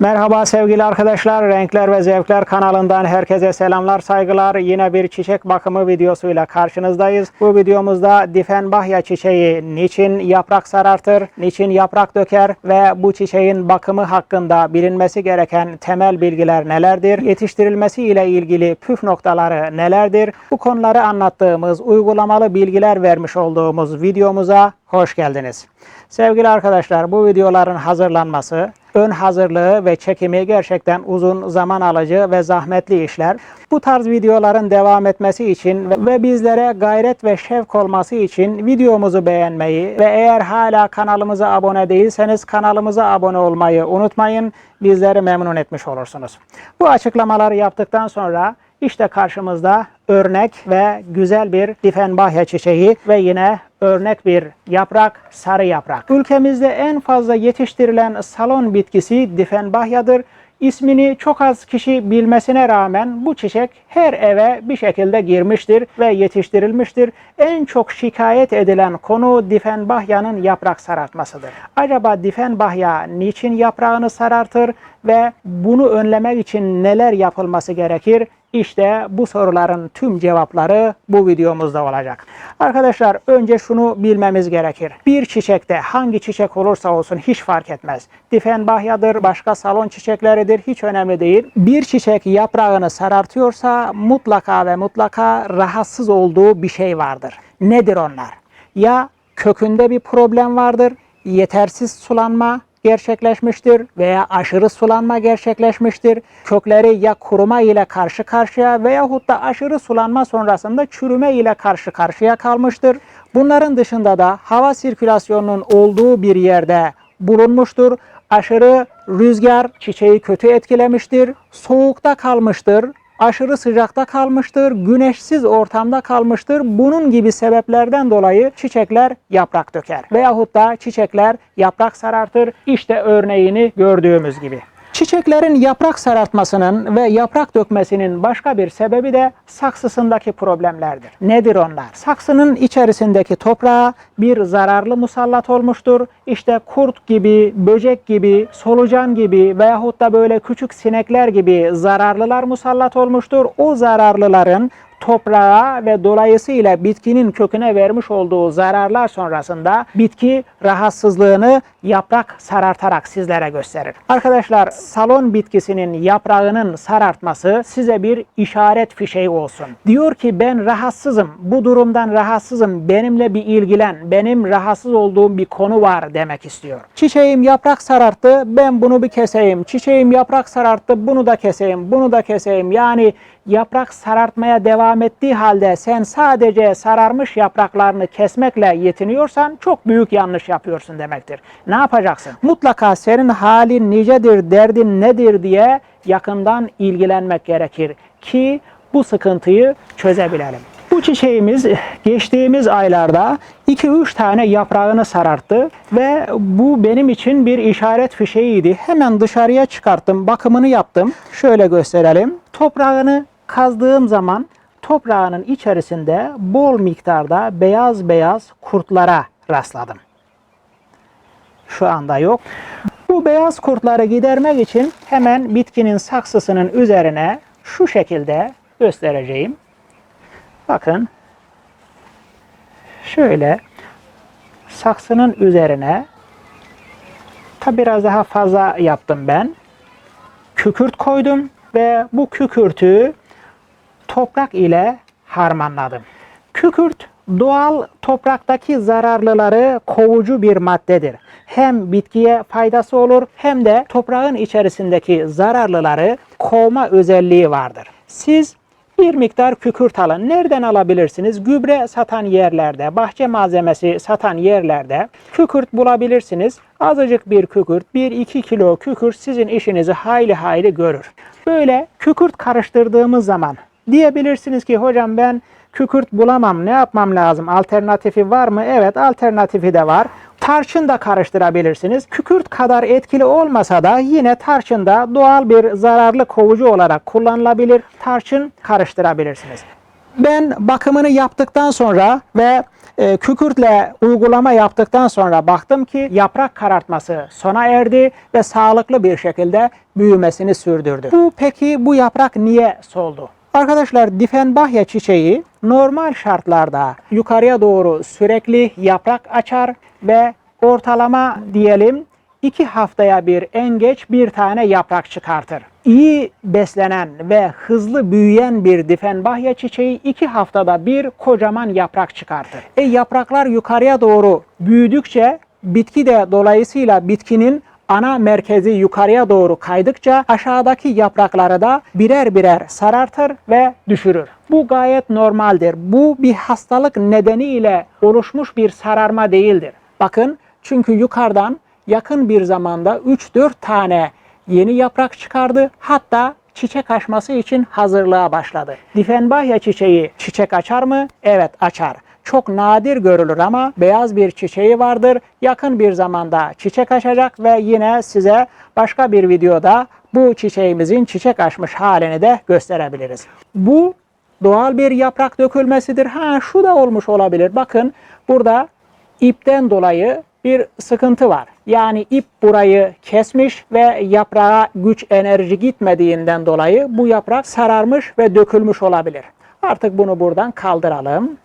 Merhaba sevgili arkadaşlar. Renkler ve Zevkler kanalından herkese selamlar, saygılar. Yine bir çiçek bakımı videosuyla karşınızdayız. Bu videomuzda difenbahya çiçeği niçin yaprak sarartır, niçin yaprak döker ve bu çiçeğin bakımı hakkında bilinmesi gereken temel bilgiler nelerdir? Yetiştirilmesi ile ilgili püf noktaları nelerdir? Bu konuları anlattığımız, uygulamalı bilgiler vermiş olduğumuz videomuza hoş geldiniz. Sevgili arkadaşlar bu videoların hazırlanması, ön hazırlığı ve çekimi gerçekten uzun zaman alıcı ve zahmetli işler. Bu tarz videoların devam etmesi için ve bizlere gayret ve şevk olması için videomuzu beğenmeyi ve eğer hala kanalımıza abone değilseniz kanalımıza abone olmayı unutmayın. Bizleri memnun etmiş olursunuz. Bu açıklamaları yaptıktan sonra işte karşımızda örnek ve güzel bir difenbahya çiçeği ve yine örnek bir yaprak, sarı yaprak. Ülkemizde en fazla yetiştirilen salon bitkisi difenbahyadır. İsmini çok az kişi bilmesine rağmen bu çiçek her eve bir şekilde girmiştir ve yetiştirilmiştir. En çok şikayet edilen konu difenbahyanın yaprak sarartmasıdır. Acaba difenbahya niçin yaprağını sarartır ve bunu önlemek için neler yapılması gerekir? İşte bu soruların tüm cevapları bu videomuzda olacak. Arkadaşlar önce şunu bilmemiz gerekir. Bir çiçekte hangi çiçek olursa olsun hiç fark etmez. Difenbahyadır, başka salon çiçekleridir hiç önemli değil. Bir çiçek yaprağını sarartıyorsa mutlaka ve mutlaka rahatsız olduğu bir şey vardır. Nedir onlar? Ya kökünde bir problem vardır, yetersiz sulanma, gerçekleşmiştir veya aşırı sulanma gerçekleşmiştir. Kökleri ya kuruma ile karşı karşıya veyahut da aşırı sulanma sonrasında çürüme ile karşı karşıya kalmıştır. Bunların dışında da hava sirkülasyonunun olduğu bir yerde bulunmuştur. Aşırı rüzgar çiçeği kötü etkilemiştir. Soğukta kalmıştır aşırı sıcakta kalmıştır, güneşsiz ortamda kalmıştır. Bunun gibi sebeplerden dolayı çiçekler yaprak döker. Veyahut da çiçekler yaprak sarartır. İşte örneğini gördüğümüz gibi. Çiçeklerin yaprak sarartmasının ve yaprak dökmesinin başka bir sebebi de saksısındaki problemlerdir. Nedir onlar? Saksının içerisindeki toprağa bir zararlı musallat olmuştur. İşte kurt gibi, böcek gibi, solucan gibi veyahut da böyle küçük sinekler gibi zararlılar musallat olmuştur. O zararlıların toprağa ve dolayısıyla bitkinin köküne vermiş olduğu zararlar sonrasında bitki rahatsızlığını yaprak sarartarak sizlere gösterir. Arkadaşlar salon bitkisinin yaprağının sarartması size bir işaret fişeği olsun. Diyor ki ben rahatsızım, bu durumdan rahatsızım, benimle bir ilgilen, benim rahatsız olduğum bir konu var demek istiyor. Çiçeğim yaprak sararttı, ben bunu bir keseyim. Çiçeğim yaprak sararttı, bunu da keseyim, bunu da keseyim. Yani yaprak sarartmaya devam ettiği halde sen sadece sararmış yapraklarını kesmekle yetiniyorsan çok büyük yanlış yapıyorsun demektir. Ne yapacaksın? Mutlaka senin halin nicedir, derdin nedir diye yakından ilgilenmek gerekir ki bu sıkıntıyı çözebilelim. Bu çiçeğimiz geçtiğimiz aylarda 2-3 tane yaprağını sararttı ve bu benim için bir işaret fişeğiydi. Hemen dışarıya çıkarttım, bakımını yaptım. Şöyle gösterelim. Toprağını kazdığım zaman toprağının içerisinde bol miktarda beyaz beyaz kurtlara rastladım. Şu anda yok. Bu beyaz kurtları gidermek için hemen bitkinin saksısının üzerine şu şekilde göstereceğim. Bakın şöyle saksının üzerine tabi biraz daha fazla yaptım ben. Kükürt koydum ve bu kükürtü toprak ile harmanladım. Kükürt doğal topraktaki zararlıları kovucu bir maddedir. Hem bitkiye faydası olur hem de toprağın içerisindeki zararlıları kovma özelliği vardır. Siz bir miktar kükürt alın. Nereden alabilirsiniz? Gübre satan yerlerde, bahçe malzemesi satan yerlerde kükürt bulabilirsiniz. Azıcık bir kükürt, 1-2 kilo kükürt sizin işinizi hayli hayli görür. Böyle kükürt karıştırdığımız zaman diyebilirsiniz ki hocam ben kükürt bulamam ne yapmam lazım? Alternatifi var mı? Evet alternatifi de var. Tarçın da karıştırabilirsiniz. Kükürt kadar etkili olmasa da yine tarçın da doğal bir zararlı kovucu olarak kullanılabilir. Tarçın karıştırabilirsiniz. Ben bakımını yaptıktan sonra ve e, kükürtle uygulama yaptıktan sonra baktım ki yaprak karartması sona erdi ve sağlıklı bir şekilde büyümesini sürdürdü. Bu peki bu yaprak niye soldu? Arkadaşlar difenbahya çiçeği normal şartlarda yukarıya doğru sürekli yaprak açar ve ortalama diyelim iki haftaya bir en geç bir tane yaprak çıkartır. İyi beslenen ve hızlı büyüyen bir difenbahya çiçeği iki haftada bir kocaman yaprak çıkartır. E yapraklar yukarıya doğru büyüdükçe bitki de dolayısıyla bitkinin ana merkezi yukarıya doğru kaydıkça aşağıdaki yaprakları da birer birer sarartır ve düşürür. Bu gayet normaldir. Bu bir hastalık nedeniyle oluşmuş bir sararma değildir. Bakın çünkü yukarıdan yakın bir zamanda 3-4 tane yeni yaprak çıkardı. Hatta çiçek açması için hazırlığa başladı. Difenbahya çiçeği çiçek açar mı? Evet açar. Çok nadir görülür ama beyaz bir çiçeği vardır. Yakın bir zamanda çiçek açacak ve yine size başka bir videoda bu çiçeğimizin çiçek açmış halini de gösterebiliriz. Bu doğal bir yaprak dökülmesidir. Ha şu da olmuş olabilir. Bakın burada ipten dolayı bir sıkıntı var. Yani ip burayı kesmiş ve yaprağa güç enerji gitmediğinden dolayı bu yaprak sararmış ve dökülmüş olabilir. Artık bunu buradan kaldıralım.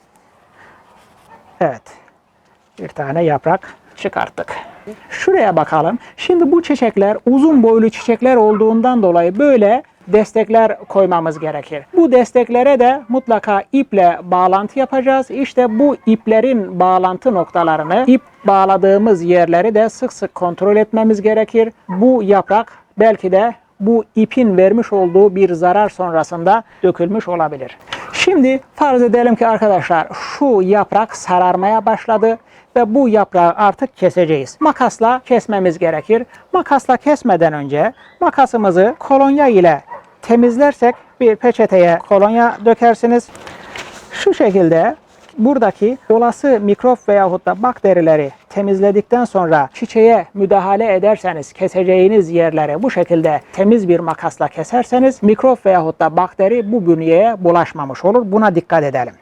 Evet. Bir tane yaprak çıkarttık. Şuraya bakalım. Şimdi bu çiçekler uzun boylu çiçekler olduğundan dolayı böyle destekler koymamız gerekir. Bu desteklere de mutlaka iple bağlantı yapacağız. İşte bu iplerin bağlantı noktalarını, ip bağladığımız yerleri de sık sık kontrol etmemiz gerekir. Bu yaprak belki de bu ipin vermiş olduğu bir zarar sonrasında dökülmüş olabilir. Şimdi farz edelim ki arkadaşlar şu yaprak sararmaya başladı ve bu yaprağı artık keseceğiz. Makasla kesmemiz gerekir. Makasla kesmeden önce makasımızı kolonya ile temizlersek bir peçeteye kolonya dökersiniz. Şu şekilde buradaki olası mikrop veyahut da bakterileri temizledikten sonra çiçeğe müdahale ederseniz keseceğiniz yerlere bu şekilde temiz bir makasla keserseniz mikrop veyahut da bakteri bu bünyeye bulaşmamış olur. Buna dikkat edelim.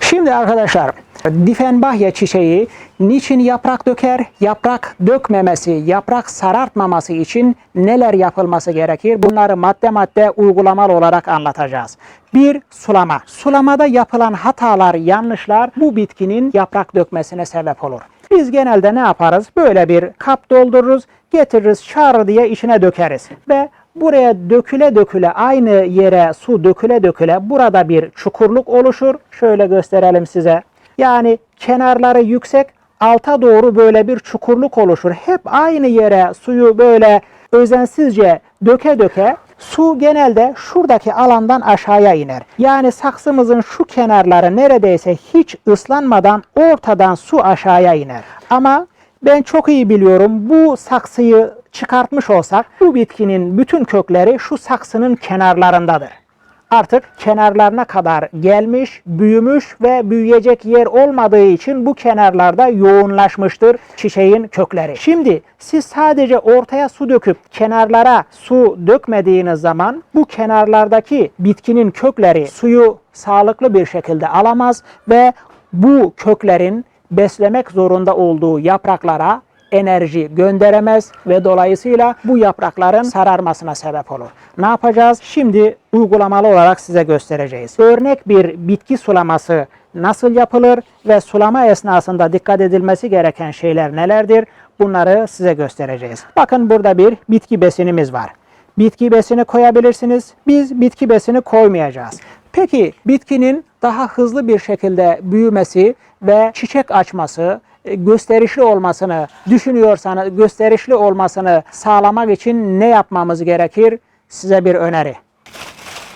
Şimdi arkadaşlar difenbahya çiçeği niçin yaprak döker? Yaprak dökmemesi, yaprak sarartmaması için neler yapılması gerekir? Bunları madde madde uygulamalı olarak anlatacağız. Bir, sulama. Sulamada yapılan hatalar, yanlışlar bu bitkinin yaprak dökmesine sebep olur. Biz genelde ne yaparız? Böyle bir kap doldururuz, getiririz, şar diye içine dökeriz. Ve buraya döküle döküle aynı yere su döküle döküle burada bir çukurluk oluşur. Şöyle gösterelim size. Yani kenarları yüksek, alta doğru böyle bir çukurluk oluşur. Hep aynı yere suyu böyle özensizce döke döke su genelde şuradaki alandan aşağıya iner. Yani saksımızın şu kenarları neredeyse hiç ıslanmadan ortadan su aşağıya iner. Ama ben çok iyi biliyorum bu saksıyı çıkartmış olsak bu bitkinin bütün kökleri şu saksının kenarlarındadır artık kenarlarına kadar gelmiş, büyümüş ve büyüyecek yer olmadığı için bu kenarlarda yoğunlaşmıştır çiçeğin kökleri. Şimdi siz sadece ortaya su döküp kenarlara su dökmediğiniz zaman bu kenarlardaki bitkinin kökleri suyu sağlıklı bir şekilde alamaz ve bu köklerin beslemek zorunda olduğu yapraklara enerji gönderemez ve dolayısıyla bu yaprakların sararmasına sebep olur. Ne yapacağız? Şimdi uygulamalı olarak size göstereceğiz. Örnek bir bitki sulaması nasıl yapılır ve sulama esnasında dikkat edilmesi gereken şeyler nelerdir? Bunları size göstereceğiz. Bakın burada bir bitki besinimiz var. Bitki besini koyabilirsiniz. Biz bitki besini koymayacağız. Peki bitkinin daha hızlı bir şekilde büyümesi ve çiçek açması, gösterişli olmasını düşünüyorsanız, gösterişli olmasını sağlamak için ne yapmamız gerekir? Size bir öneri.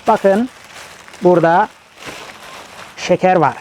Bakın burada şeker var.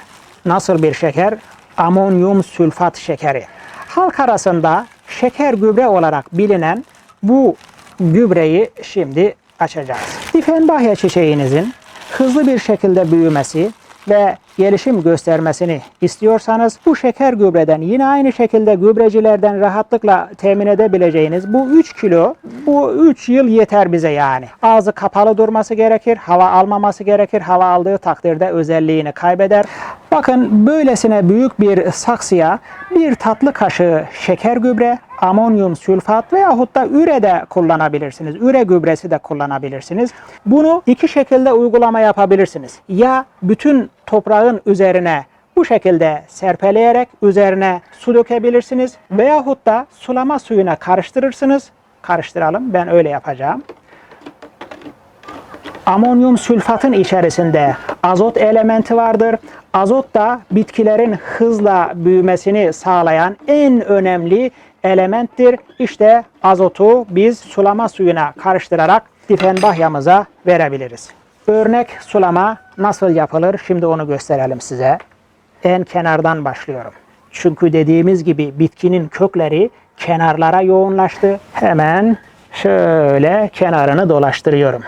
Nasıl bir şeker? Amonyum sülfat şekeri. Halk arasında şeker gübre olarak bilinen bu gübreyi şimdi açacağız. Difenbahya çiçeğinizin hızlı bir şekilde büyümesi ve gelişim göstermesini istiyorsanız bu şeker gübreden yine aynı şekilde gübrecilerden rahatlıkla temin edebileceğiniz bu 3 kilo bu 3 yıl yeter bize yani. Ağzı kapalı durması gerekir, hava almaması gerekir. Hava aldığı takdirde özelliğini kaybeder. Bakın böylesine büyük bir saksıya bir tatlı kaşığı şeker gübre, amonyum sülfat veyahut da üre de kullanabilirsiniz. Üre gübresi de kullanabilirsiniz. Bunu iki şekilde uygulama yapabilirsiniz. Ya bütün toprağın üzerine bu şekilde serpeleyerek üzerine su dökebilirsiniz veyahut da sulama suyuna karıştırırsınız. Karıştıralım. Ben öyle yapacağım. Amonyum sülfatın içerisinde azot elementi vardır. Azot da bitkilerin hızla büyümesini sağlayan en önemli elementtir. İşte azotu biz sulama suyuna karıştırarak difenbahyamıza verebiliriz. Örnek sulama nasıl yapılır? Şimdi onu gösterelim size. En kenardan başlıyorum. Çünkü dediğimiz gibi bitkinin kökleri kenarlara yoğunlaştı. Hemen şöyle kenarını dolaştırıyorum.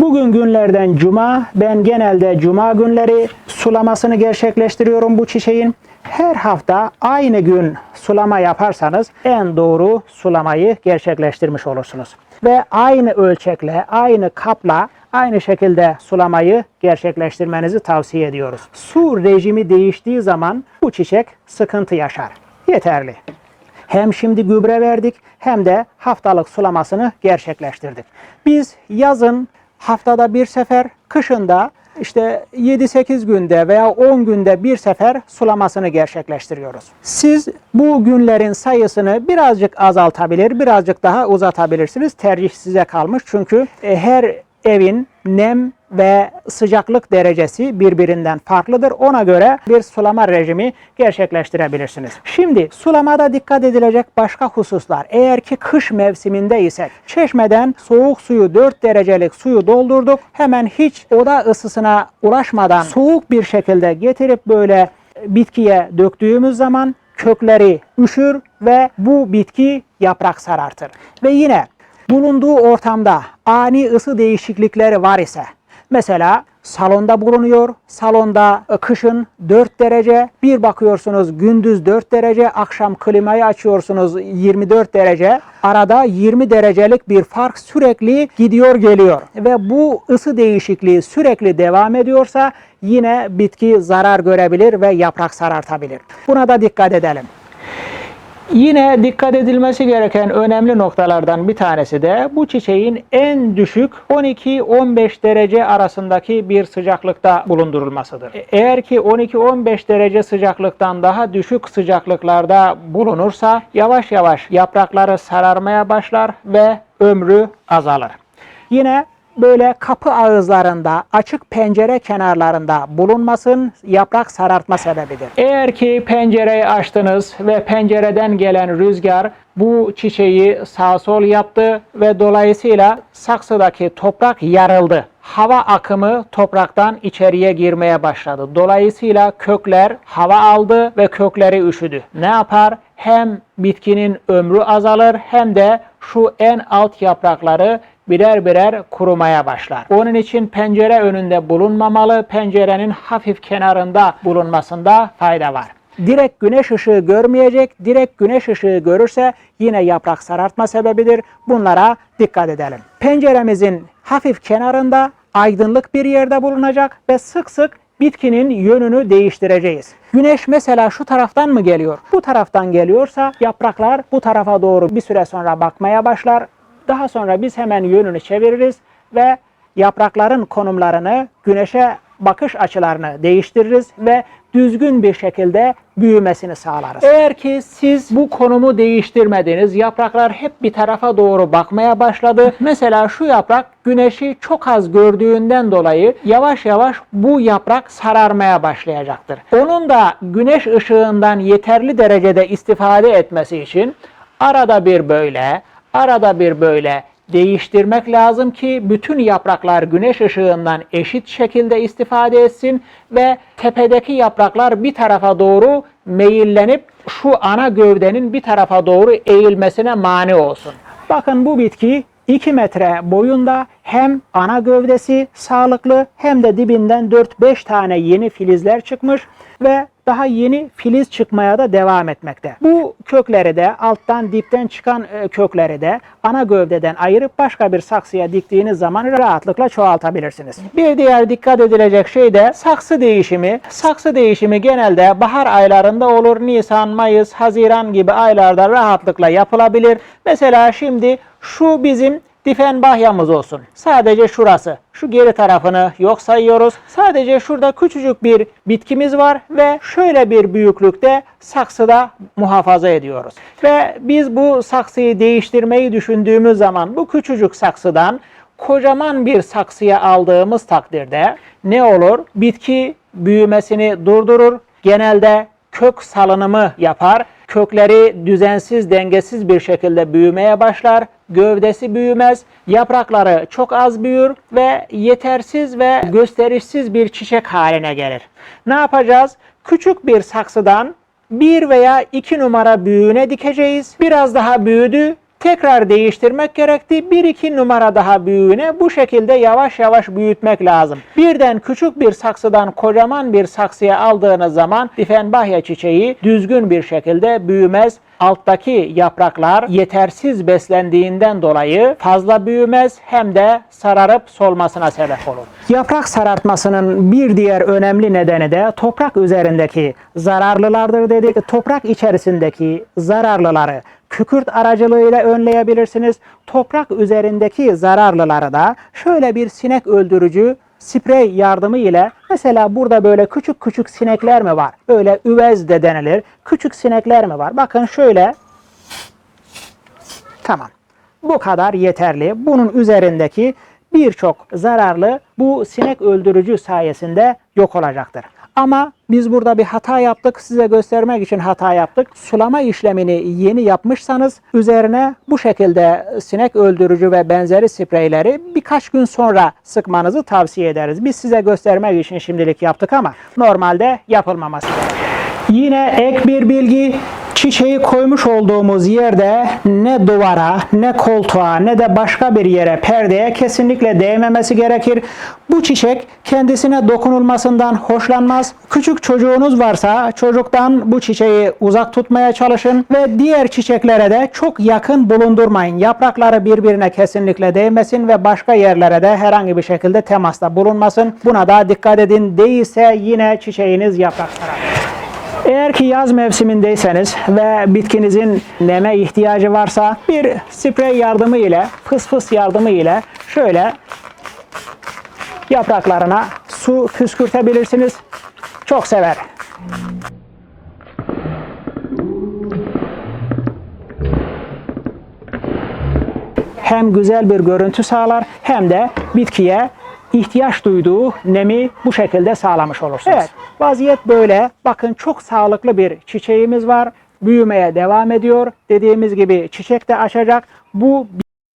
Bugün günlerden cuma. Ben genelde cuma günleri sulamasını gerçekleştiriyorum bu çiçeğin. Her hafta aynı gün sulama yaparsanız en doğru sulamayı gerçekleştirmiş olursunuz. Ve aynı ölçekle, aynı kapla, aynı şekilde sulamayı gerçekleştirmenizi tavsiye ediyoruz. Su rejimi değiştiği zaman bu çiçek sıkıntı yaşar. Yeterli. Hem şimdi gübre verdik hem de haftalık sulamasını gerçekleştirdik. Biz yazın haftada bir sefer, kışında işte 7-8 günde veya 10 günde bir sefer sulamasını gerçekleştiriyoruz. Siz bu günlerin sayısını birazcık azaltabilir, birazcık daha uzatabilirsiniz. Tercih size kalmış. Çünkü e, her evin nem ve sıcaklık derecesi birbirinden farklıdır. Ona göre bir sulama rejimi gerçekleştirebilirsiniz. Şimdi sulamada dikkat edilecek başka hususlar. Eğer ki kış mevsiminde isek çeşmeden soğuk suyu 4 derecelik suyu doldurduk. Hemen hiç oda ısısına ulaşmadan soğuk bir şekilde getirip böyle bitkiye döktüğümüz zaman kökleri üşür ve bu bitki yaprak sarartır. Ve yine bulunduğu ortamda ani ısı değişiklikleri var ise mesela salonda bulunuyor. Salonda kışın 4 derece, bir bakıyorsunuz gündüz 4 derece, akşam klimayı açıyorsunuz 24 derece. Arada 20 derecelik bir fark sürekli gidiyor geliyor ve bu ısı değişikliği sürekli devam ediyorsa yine bitki zarar görebilir ve yaprak sarartabilir. Buna da dikkat edelim. Yine dikkat edilmesi gereken önemli noktalardan bir tanesi de bu çiçeğin en düşük 12-15 derece arasındaki bir sıcaklıkta bulundurulmasıdır. E- Eğer ki 12-15 derece sıcaklıktan daha düşük sıcaklıklarda bulunursa yavaş yavaş yaprakları sararmaya başlar ve ömrü azalır. Yine böyle kapı ağızlarında, açık pencere kenarlarında bulunmasın yaprak sarartma sebebidir. Eğer ki pencereyi açtınız ve pencereden gelen rüzgar bu çiçeği sağ sol yaptı ve dolayısıyla saksıdaki toprak yarıldı. Hava akımı topraktan içeriye girmeye başladı. Dolayısıyla kökler hava aldı ve kökleri üşüdü. Ne yapar? Hem bitkinin ömrü azalır hem de şu en alt yaprakları birer birer kurumaya başlar. Onun için pencere önünde bulunmamalı, pencerenin hafif kenarında bulunmasında fayda var. Direkt güneş ışığı görmeyecek, direkt güneş ışığı görürse yine yaprak sarartma sebebidir. Bunlara dikkat edelim. Penceremizin hafif kenarında aydınlık bir yerde bulunacak ve sık sık bitkinin yönünü değiştireceğiz. Güneş mesela şu taraftan mı geliyor? Bu taraftan geliyorsa yapraklar bu tarafa doğru bir süre sonra bakmaya başlar. Daha sonra biz hemen yönünü çeviririz ve yaprakların konumlarını, güneşe bakış açılarını değiştiririz ve düzgün bir şekilde büyümesini sağlarız. Eğer ki siz bu konumu değiştirmediniz, yapraklar hep bir tarafa doğru bakmaya başladı. Mesela şu yaprak güneşi çok az gördüğünden dolayı yavaş yavaş bu yaprak sararmaya başlayacaktır. Onun da güneş ışığından yeterli derecede istifade etmesi için arada bir böyle, arada bir böyle değiştirmek lazım ki bütün yapraklar güneş ışığından eşit şekilde istifade etsin ve tepedeki yapraklar bir tarafa doğru meyillenip şu ana gövdenin bir tarafa doğru eğilmesine mani olsun. Bakın bu bitki 2 metre boyunda hem ana gövdesi sağlıklı hem de dibinden 4-5 tane yeni filizler çıkmış ve daha yeni filiz çıkmaya da devam etmekte. Bu kökleri de alttan dipten çıkan e, kökleri de ana gövdeden ayırıp başka bir saksıya diktiğiniz zaman rahatlıkla çoğaltabilirsiniz. Bir diğer dikkat edilecek şey de saksı değişimi. Saksı değişimi genelde bahar aylarında olur. Nisan, Mayıs, Haziran gibi aylarda rahatlıkla yapılabilir. Mesela şimdi şu bizim Difenbahyamız olsun. Sadece şurası. Şu geri tarafını yok sayıyoruz. Sadece şurada küçücük bir bitkimiz var ve şöyle bir büyüklükte saksıda muhafaza ediyoruz. Ve biz bu saksıyı değiştirmeyi düşündüğümüz zaman bu küçücük saksıdan kocaman bir saksıya aldığımız takdirde ne olur? Bitki büyümesini durdurur. Genelde kök salınımı yapar. Kökleri düzensiz, dengesiz bir şekilde büyümeye başlar. Gövdesi büyümez, yaprakları çok az büyür ve yetersiz ve gösterişsiz bir çiçek haline gelir. Ne yapacağız? Küçük bir saksıdan bir veya iki numara büyüğüne dikeceğiz. Biraz daha büyüdü, tekrar değiştirmek gerekti. Bir iki numara daha büyüğüne bu şekilde yavaş yavaş büyütmek lazım. Birden küçük bir saksıdan kocaman bir saksıya aldığınız zaman difenbahya çiçeği düzgün bir şekilde büyümez. Alttaki yapraklar yetersiz beslendiğinden dolayı fazla büyümez hem de sararıp solmasına sebep olur. Yaprak sarartmasının bir diğer önemli nedeni de toprak üzerindeki zararlılardır dedik. Toprak içerisindeki zararlıları kükürt aracılığıyla önleyebilirsiniz. Toprak üzerindeki zararlıları da şöyle bir sinek öldürücü sprey yardımı ile mesela burada böyle küçük küçük sinekler mi var? Böyle üvez de denilir. Küçük sinekler mi var? Bakın şöyle. Tamam. Bu kadar yeterli. Bunun üzerindeki birçok zararlı bu sinek öldürücü sayesinde yok olacaktır. Ama biz burada bir hata yaptık. Size göstermek için hata yaptık. Sulama işlemini yeni yapmışsanız üzerine bu şekilde sinek öldürücü ve benzeri spreyleri birkaç gün sonra sıkmanızı tavsiye ederiz. Biz size göstermek için şimdilik yaptık ama normalde yapılmaması. Yine ek bir bilgi Çiçeği koymuş olduğumuz yerde ne duvara, ne koltuğa, ne de başka bir yere, perdeye kesinlikle değmemesi gerekir. Bu çiçek kendisine dokunulmasından hoşlanmaz. Küçük çocuğunuz varsa çocuktan bu çiçeği uzak tutmaya çalışın ve diğer çiçeklere de çok yakın bulundurmayın. Yaprakları birbirine kesinlikle değmesin ve başka yerlere de herhangi bir şekilde temasta bulunmasın. Buna da dikkat edin. Değilse yine çiçeğiniz yaprak. Eğer ki yaz mevsimindeyseniz ve bitkinizin neme ihtiyacı varsa bir sprey yardımı ile fıs fıs yardımı ile şöyle yapraklarına su püskürtebilirsiniz. Çok sever. Hem güzel bir görüntü sağlar hem de bitkiye ihtiyaç duyduğu nemi bu şekilde sağlamış olursunuz. Evet, vaziyet böyle. Bakın çok sağlıklı bir çiçeğimiz var. Büyümeye devam ediyor. Dediğimiz gibi çiçek de açacak. Bu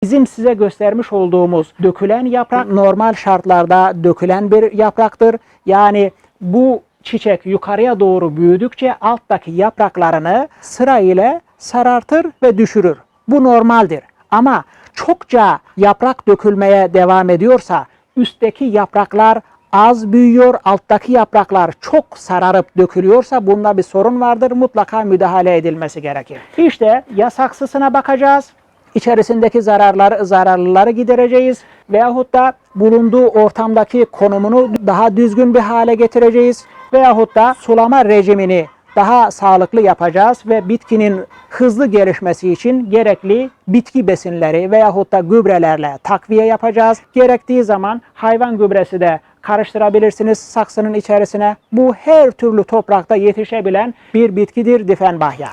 bizim size göstermiş olduğumuz dökülen yaprak normal şartlarda dökülen bir yapraktır. Yani bu çiçek yukarıya doğru büyüdükçe alttaki yapraklarını sıra ile sarartır ve düşürür. Bu normaldir. Ama çokça yaprak dökülmeye devam ediyorsa üstteki yapraklar az büyüyor, alttaki yapraklar çok sararıp dökülüyorsa bunda bir sorun vardır. Mutlaka müdahale edilmesi gerekir. İşte ya saksısına bakacağız, içerisindeki zararları, zararlıları gidereceğiz veyahut da bulunduğu ortamdaki konumunu daha düzgün bir hale getireceğiz veyahut da sulama rejimini daha sağlıklı yapacağız ve bitkinin hızlı gelişmesi için gerekli bitki besinleri veyahut da gübrelerle takviye yapacağız. Gerektiği zaman hayvan gübresi de karıştırabilirsiniz saksının içerisine. Bu her türlü toprakta yetişebilen bir bitkidir difenbahya.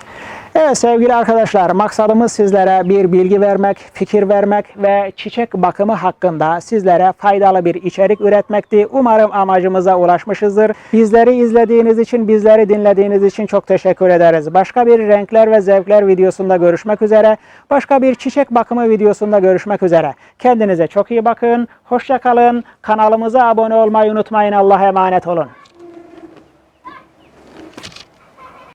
Evet sevgili arkadaşlar maksadımız sizlere bir bilgi vermek, fikir vermek ve çiçek bakımı hakkında sizlere faydalı bir içerik üretmekti. Umarım amacımıza ulaşmışızdır. Bizleri izlediğiniz için, bizleri dinlediğiniz için çok teşekkür ederiz. Başka bir renkler ve zevkler videosunda görüşmek üzere. Başka bir çiçek bakımı videosunda görüşmek üzere. Kendinize çok iyi bakın. Hoşça kalın. Kanalımıza abone olmayı unutmayın. Allah'a emanet olun.